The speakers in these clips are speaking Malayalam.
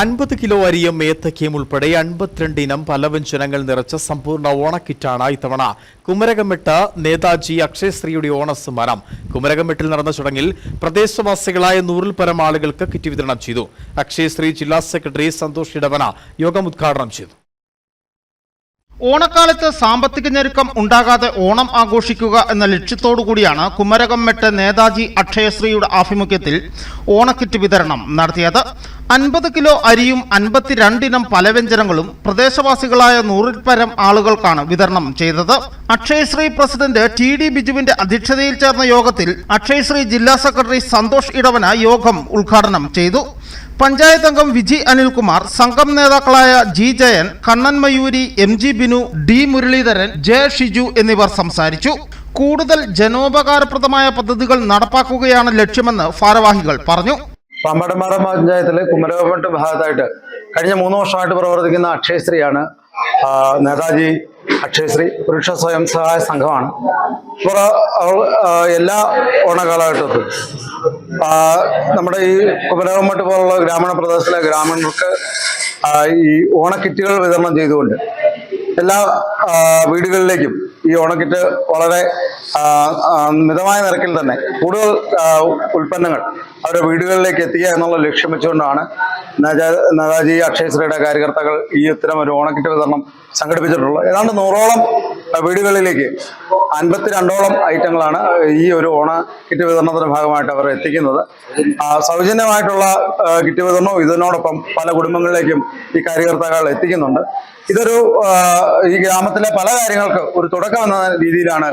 അൻപത് കിലോ അരിയും ഏത്തക്കയും ഉൾപ്പെടെ അൻപത്തിരണ്ട് ഇനം പലവ്യഞ്ജനങ്ങൾ നിറച്ച സമ്പൂർണ ഓണക്കിറ്റാണ് ഇത്തവണ. കുമരകമെട്ട് നേതാജി അക്ഷയശ്രീയുടെ ഓണസമ്മാനം കുമരകമെട്ടിൽ നടന്ന ചടങ്ങിൽ പ്രദേശവാസികളായ നൂറിൽ പരം ആളുകൾക്ക് കിറ്റ് വിതരണം ചെയ്തു. അക്ഷയശ്രീ ജില്ലാ സെക്രട്ടറി സന്തോഷ് ഇടവന യോഗം ഉദ്ഘാടനം ചെയ്തു. ഓണക്കാലത്ത് സാമ്പത്തിക ഞെരുക്കം ഉണ്ടാകാതെ ഓണം ആഘോഷിക്കുക എന്ന ലക്ഷ്യത്തോടു കൂടിയാണ് കുമരകം മെട്ട് നേതാജി അക്ഷയശ്രീയുടെ ആഭിമുഖ്യത്തിൽ ഓണക്കിറ്റ് വിതരണം നടത്തിയത്. അൻപത് കിലോ അരിയും അൻപത്തിരണ്ടിനം പലവ്യഞ്ജനങ്ങളും പ്രദേശവാസികളായ നൂറിൽ പരം ആളുകൾക്കാണ് വിതരണം ചെയ്തത്. അക്ഷയശ്രീ പ്രസിഡന്റ് ടി ഡി ബിജുവിന്റെ അധ്യക്ഷതയിൽ ചേർന്ന യോഗത്തിൽ അക്ഷയശ്രീ ജില്ലാ സെക്രട്ടറി സന്തോഷ് ഇടവന യോഗം ഉദ്ഘാടനം ചെയ്തു. പഞ്ചായത്ത് അംഗം വിജി അനിൽകുമാർ സംഘം നേതാക്കളായ G Jayan Kannan Mayuri M G Binu D Muraleedharan J Shiju എന്നിവർ സംസാരിച്ചു. കൂടുതൽ ജനോപകാരപ്രദമായ പദ്ധതികൾ നടപ്പാക്കുകയാണ് ലക്ഷ്യമെന്ന് ഭാരവാഹികൾ പറഞ്ഞു. പമ്പടമാറ പഞ്ചായത്തിലെ കുമരകപ്പട്ട് ഭാഗത്തായിട്ട് കഴിഞ്ഞ മൂന്ന് വർഷമായിട്ട് പ്രവർത്തിക്കുന്ന അക്ഷയശ്രീയാണ് നേതാജി അക്ഷയശ്രീ പുരുഷ സ്വയം സഹായ സംഘമാണ്. അവർ എല്ലാ ഓണകാലഘട്ടത്തിലും ആ, നമ്മുടെ ഈ കുമരകമ്മട്ട് പോലുള്ള ഗ്രാമീണ പ്രദേശത്തിലെ ഗ്രാമീണർക്ക് ഈ ഓണക്കിറ്റുകൾ വിതരണം ചെയ്തുകൊണ്ട് എല്ലാ വീടുകളിലേക്കും ഈ ഓണക്കിറ്റ് വളരെ മിതമായ നിരക്കിൽ തന്നെ കൂടുതൽ ഉൽപ്പന്നങ്ങൾ അവരുടെ വീടുകളിലേക്ക് എത്തിക്കുക എന്നുള്ള ലക്ഷ്യം വെച്ചുകൊണ്ടാണ് നേതാ- നേതാജി അക്ഷയശ്രീയുടെ കാര്യകർത്താക്കൾ ഈ ഇത്തരം ഒരു ഓണക്കിറ്റ് വിതരണം സംഘടിപ്പിച്ചിട്ടുള്ളത്. ഏതാണ്ട് നൂറോളം വീടുകളിലേക്ക് അൻപത്തിരണ്ടോളം ഐറ്റങ്ങളാണ് ഈ ഒരു ഓണ കിറ്റ് വിതരണത്തിന്റെ ഭാഗമായിട്ട് അവർ എത്തിക്കുന്നത്. സൗജന്യമായിട്ടുള്ള കിറ്റ് വിതരണവും ഇതിനോടൊപ്പം പല കുടുംബങ്ങളിലേക്കും ഈ കാര്യകർത്താക്കൾ എത്തിക്കുന്നുണ്ട്. ഇതൊരു ഈ ഗ്രാമത്തിലെ പല കാര്യങ്ങൾക്ക് ഒരു തുടക്കം എന്ന രീതിയിലാണ്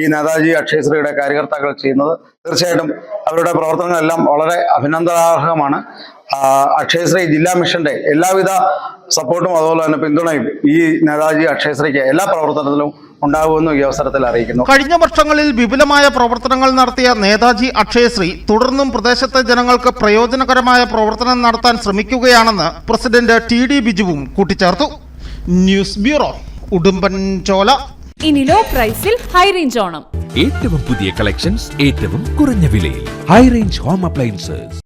ഈ നേതാജി അക്ഷയശ്രീയുടെ കാര്യകർത്താക്കൾ ചെയ്യുന്നത്. തീർച്ചയായിട്ടും അവരുടെ പ്രവർത്തനങ്ങളെല്ലാം വളരെ അഭിനന്ദനാർഹമാണ്. അക്ഷയശ്രീ ജില്ലാ മിഷന്റെ എല്ലാവിധ സപ്പോർട്ടും അതുപോലെ തന്നെ പിന്തുണയും ഈ നേതാജി അക്ഷയശ്രീക്ക് എല്ലാ പ്രവർത്തനത്തിലും ഉണ്ടാകുമെന്നും ഈ അവസരത്തിൽ അറിയിക്കുന്നു. കഴിഞ്ഞ വർഷങ്ങളിൽ വിപുലമായ പ്രവർത്തനങ്ങൾ നടത്തിയ നേതാജി അക്ഷയശ്രീ തുടർന്നും പ്രദേശത്തെ ജനങ്ങൾക്ക് പ്രയോജനകരമായ പ്രവർത്തനം നടത്താൻ ശ്രമിക്കുകയാണെന്ന് പ്രസിഡന്റ് ടി ഡി ബിജുവും കൂട്ടിച്ചേർത്തു. ന്യൂസ് ബ്യൂറോ ഉടുമ്പൻചോല ഇനി ലോ പ്രൈസിൽ ഹൈ റേഞ്ച് ഓണം. ഏറ്റവും പുതിയ കളക്ഷൻസ് ഏറ്റവും കുറഞ്ഞ വിലയിൽ. High range home appliances.